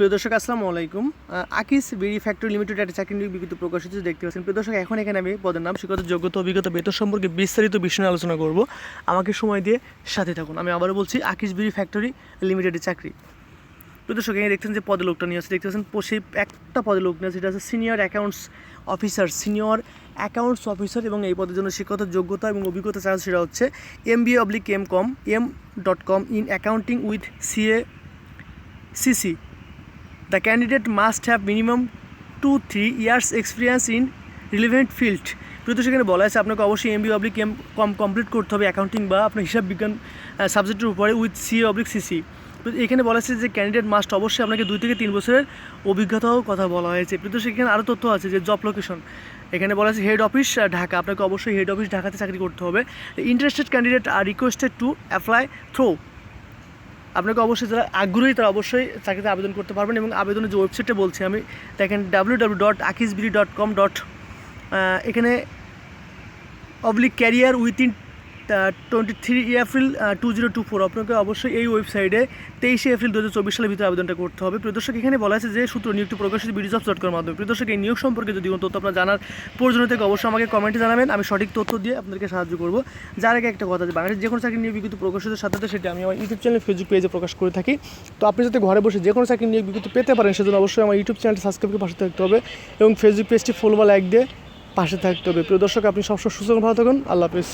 প্রিয় দর্শক, আসসালামু আলাইকুম। আকিস বিড়ি ফ্যাক্টরি লিমিটেড একটা চাকরি নিয়োগ বিজ্ঞপ্তি প্রকাশিত দেখতে পাচ্ছেন। প্রিয় দর্শক, এখন এখানে আমি পদের নাম শিক্ষত যোগ্যতা, অভিজ্ঞতা, বেতন সম্পর্কে বিস্তারিত বিষয় নিয়ে আলোচনা করব। আমাকে সময় দিয়ে সাথে থাকুন। আমি আবারও বলছি, আকিস বিড়ি ফ্যাক্টরি লিমিটেডের চাকরি। প্রিয় দর্শক, এখানে দেখছেন যে পদে লোকটা নিয়ে আছে দেখতে পাচ্ছেন সেই একটা পদে লোক নিয়ে সেটা হচ্ছে senior accounts officer senior accounts officer এবং এই পদের জন্য শিক্ষত যোগ্যতা এবং অভিজ্ঞতা চার্জ সেটা হচ্ছে M B oblique M com M dot com in accounting with CA CC The candidate must have minimum two three years experience in relevant field প্রতি সেখানে বলা আছে, আপনাকে অবশ্যই MB oblique M com complete করতে হবে অ্যাকাউন্টিং বা আপনার হিসাব বিজ্ঞান সাবজেক্টের উপরে উইথ সি অবলিক সিসি এখানে বলা আছে যে ক্যান্ডিডেট মাস্ট অবশ্যই আপনাকে দুই থেকে তিন বছরের অভিজ্ঞতাও কথা বলা হয়েছে। কিন্তু সেখানে আরও তথ্য আছে যে জব লোকেশন এখানে বলা আছে হেড অফিস ঢাকা। আপনাকে অবশ্যই হেড অফিস ঢাকাতে চাকরি করতে হবে। Interested candidate are requested to apply through আপনাকে অবশ্যই যারা আগ্রহী তারা অবশ্যই চাকরিতে আবেদন করতে পারবেন এবং আবেদনের যে ওয়েবসাইটটা বলছি আমি, দেখেন ডাব্লিউ ডাব্লিউ ডট আকিসবিলি ডট কম ডট এখানে oblique career within twenty three April two zero two four আপনাকে অবশ্যই এই ওয়েবসাইটে তেইশে এপ্রিল দু হাজার চব্বিশ সালের ভিতরে আবেদনটা করতে হবে। প্রদর্শক এখানে বলা আছে যে, সূত্র নিয়োগটি প্রকাশিত বিডি জব ডট কমের মাধ্যমে। প্রদর্শক এই নিয়োগ সম্পর্কে যদি কোনো তথ্য আপনার জানার প্রয়োজন থেকে অবশ্যই আমাকে কমেন্টে জানাবেন। আমি সঠিক তথ্য দিয়ে আপনাদেরকে সাহায্য করব। যার আগে একটা কথা যে বাংলাদেশ যে কোনো চাকরি নিয়োগ বিজ্ঞপ্তি প্রকাশিতের সাথে সাথে সেটা আমি আমার ইউটিউব চ্যানেল ফেসবুক পেজে প্রকাশ করে থাকি। তো আপনি যাতে ঘরে বসে যে কোনো চাকরি নিয়োগ বিজ্ঞপ্তি পেতে পারেন, সেজন্য অবশ্যই আমার ইউটিউব চ্যানেলটি সাবস্ক্রাইব করে পাশে থাকতে হবে এবং ফেসবুক পেজটি ফলো বা লাইক দিয়ে পাশে থাকতে হবে। প্রিয় দর্শক, আপনি সবসময় সুস্থ ভালো থাকুন। আল্লাহ হাফিজ।